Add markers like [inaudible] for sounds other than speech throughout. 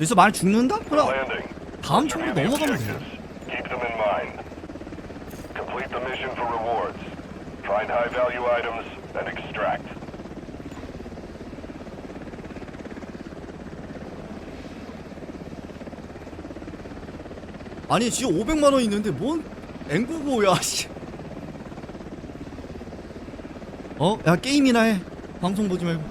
여기서 많이 죽는다? 그럼. 다음 총으로 넘어가면 objectives. Keep them in mind. Complete the mission for rewards. Find high-value items and extract. 아니 지금 500만 원 있는데 뭔 앵구고야 씨. 어? 야 게임이나 해. 방송 보지 말고.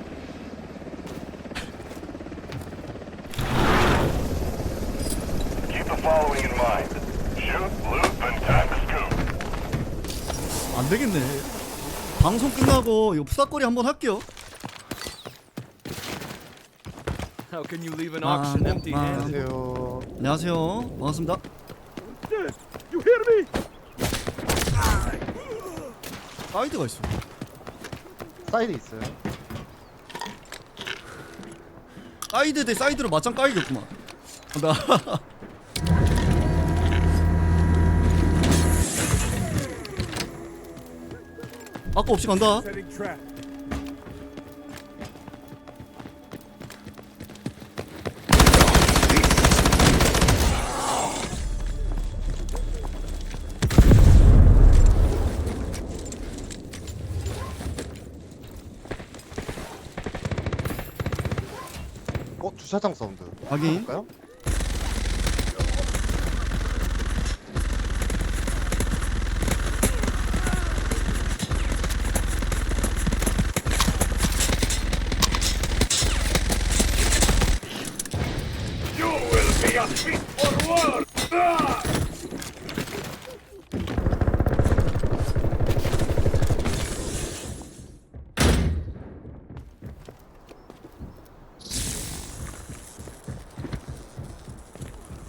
Keep the following in mind. Shoot, loot, and tack scoop. 안 되겠네. 방송 끝나고 이거 푸사거리 한번 할게요. How can you leave an 아, auction 뭐, empty-handed? 안녕하세요. 안녕하세요. 반갑습니다. You hear me? 가이드가 있어. 사이드 있어요. 사이드 대 사이드로 맞짱 까이겠구만. 나 [laughs] 아까 없이 간다. 어 주차장 사운드. 확인. 볼까요?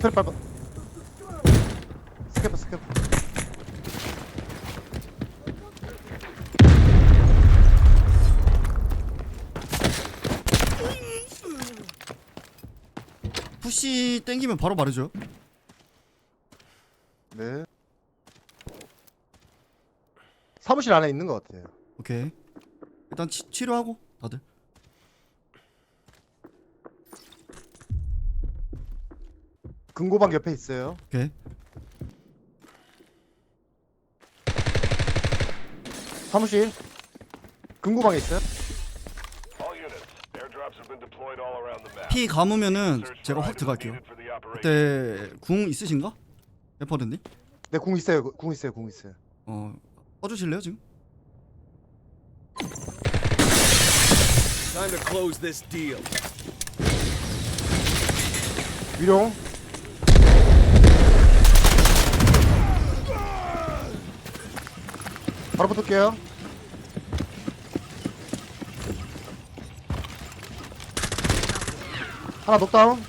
스텝 밟아. 스캡 스캡. 푸시 땡기면 바로 말해줘. 네. 사무실 안에 있는 것 같아요. 오케이. 일단 치, 치료하고 다들. 금고방 옆에 있어요. 오케이. 사무실. 금고방에 있어요. 피 감으면은 제가 확 들어갈게요. 그때 궁 있으신가? 에퍼드님? 네, 궁 있어요. 궁 있어요. 궁 있어요. 어 써주실래요 지금? Time to close this deal. 위령. 바로 붙을게요. 하나 녹다운.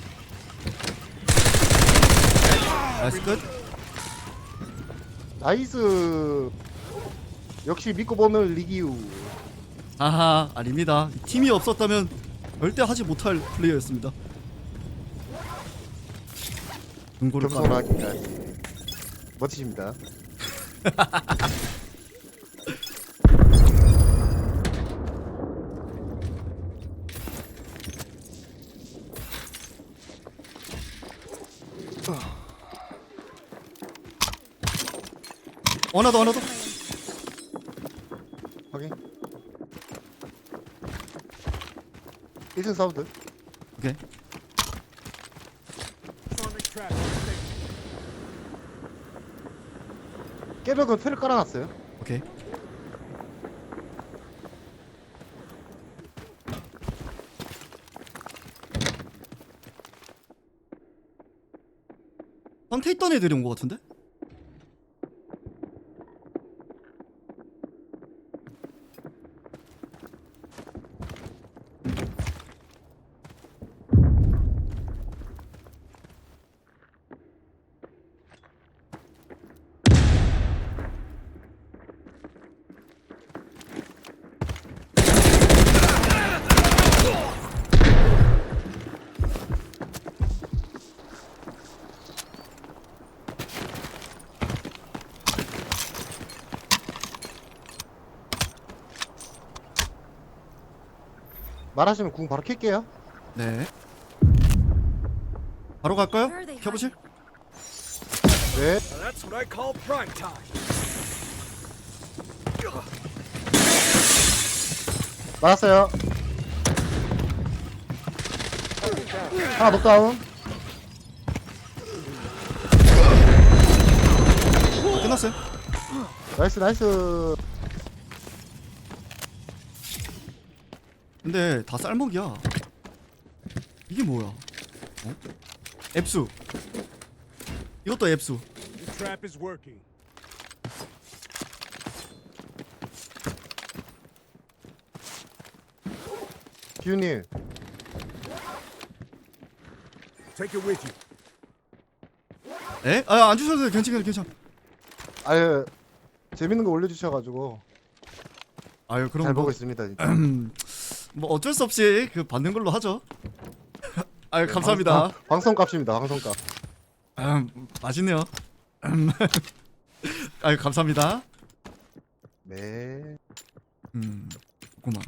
나이스 끝. 나이스. 역시 믿고 보는 리기우. 아하 아닙니다. 팀이 없었다면 절대 하지 못할 플레이어였습니다. 금고를 까. 겸손하게. 멋지십니다. [laughs] 하나 더 하나 더. 확인. 1층 사운드. 오케이. 깨벽은 틀을 깔아놨어요. 오케이. 상태 있던 애들이 온 것 같은데? 말하시면 궁 바로 킬게요. 네. 바로 갈까요? 켜보실? 네. Now that's what I call prime time. 맞았어요. 하나 녹다운. 끝났어요. 나이스 나이스. 근데 다 쌀먹이야. 이게 뭐야? 어? 앱수. 이것도 앱수. 기훈님. Take it with you. 에? 아, 안 주셔도 돼요. 괜찮아요, 괜찮아. 아유 재밌는 거 올려주셔가지고 아유, 그럼 잘 뭐, 보고 있습니다. 진짜. [clears throat] 뭐 어쩔 수 없이 그 받는 걸로 하죠. [laughs] 아유, 감사합니다. 방, 방송 값입니다. 방송 값. 음, 맛있네요. 음. [laughs] 아유, 감사합니다. 네. 음, 고만.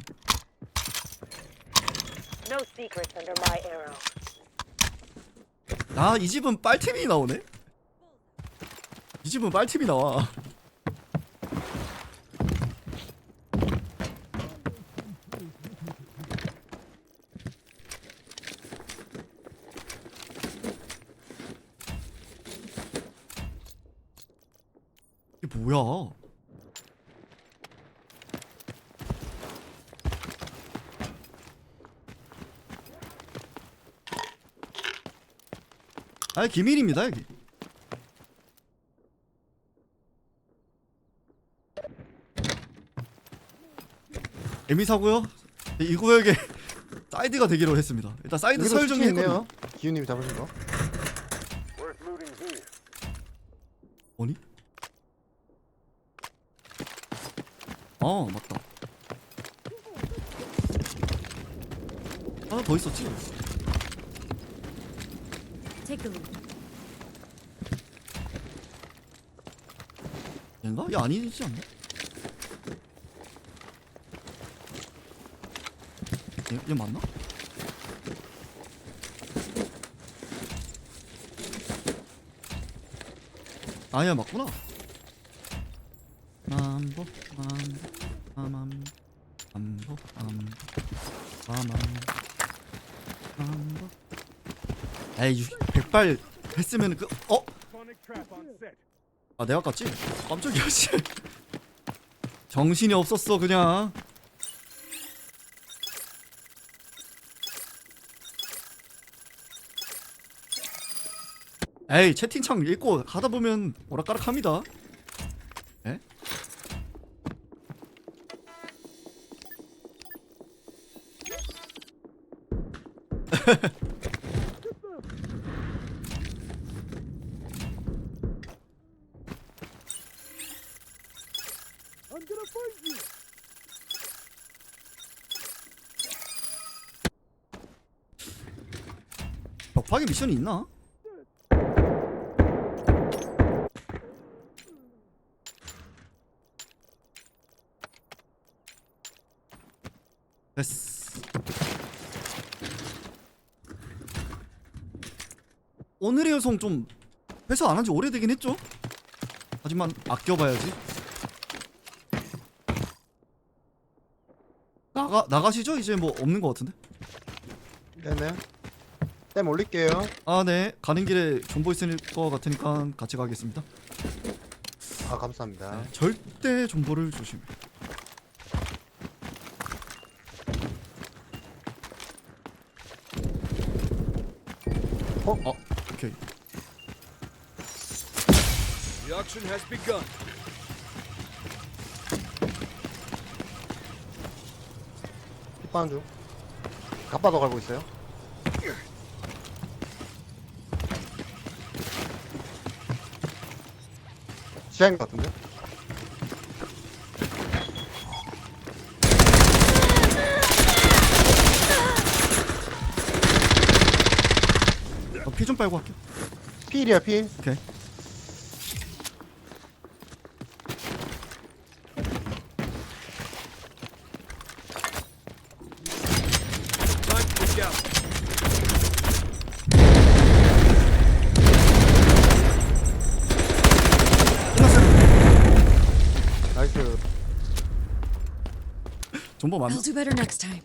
No secrets under my arrow. 아, 이 집은 빨팀이 나오네. 이 집은 빨팀이 나와. 뭐야? 아, 기밀입니다, 여기. 에미사고요. 이 구역에 [laughs] 사이드가 되기로 했습니다. 일단 사이드 서열 정리했거든요. 기훈님이 잡으신 거. 어 맞다. 하나 더 있었지. Take a look. 얘인가? 얘 아니지 않나? 얘, 얘 맞나? 아얘 맞구나. 에이 유- 백발 했으면 그 어? 아 내가 깠지? 깜짝이야 [laughs] 씨 정신이 없었어 그냥 에이 채팅창 읽고 하다 보면 오락가락합니다 에? I'm gonna find you. [laughs] 벽파기 미션이 있나? 됐어 오늘의 여성 좀 회사 안 한 지 오래되긴 했죠? 하지만 아껴봐야지 나가 나가시죠? 이제 뭐 없는 것 같은데 네네. 땜 올릴게요. 아, 네. 가는 길에 존버 있을 것 같으니까 같이 가겠습니다. 아 감사합니다. 절대 존버를 조심해. 어? 어, 오케이. The auction has begun. 핏반 중. 갑바도 갈고 있어요. 시야인 것 같은데? 피 좀 빨고 할게 필이야 필 오케이. I'll do better next time.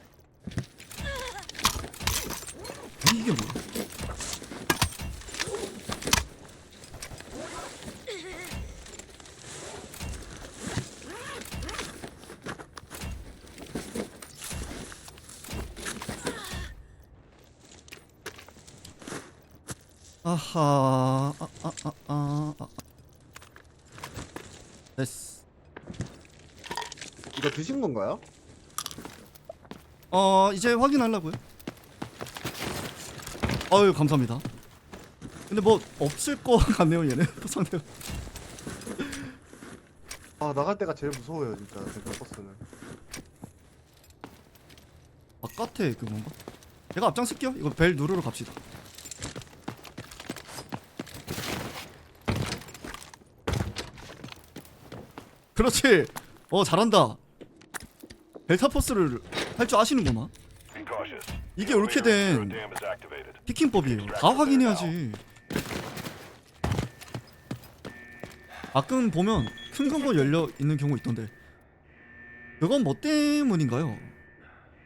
아하 아아아아 아, 아, 아. 됐어 이거 드신 건가요? 어 이제 확인하려고요. 아유 감사합니다. 근데 뭐 없을 거 [laughs] 같네요 얘는 [laughs] 상대. 아 나갈 때가 제일 무서워요 진짜 델타 버스는 바깥에 그건가? 제가 앞장쓸게요. 이거 벨 누르러 갑시다. 그렇지. 어 잘한다. 델타 포스를 할 줄 아시는구나. 이게 옳게 된. 피킹법이에요. 다 확인해야지. 가끔 보면 큰 건거 열려 있는 경우 있던데. 그건 뭐 때문인가요?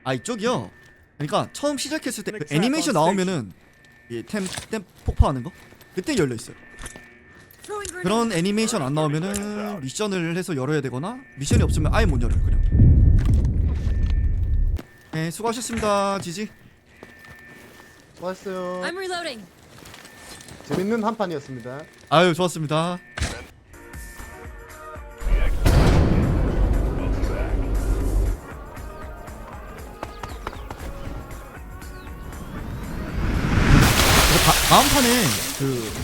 아 이쪽이요. 그러니까 처음 시작했을 때 그 애니메이션 나오면은 이템템 폭파하는 거 그때 열려 있어요. 그런 애니메이션 안 나오면은 미션을 해서 열어야 되거나 미션이 없으면 아예 못 열어요 그냥. 네 수고하셨습니다 지지. 수고하셨어요 I'm reloading. 재밌는 한 판이었습니다 아유 좋았습니다. 다, 다음 판에 그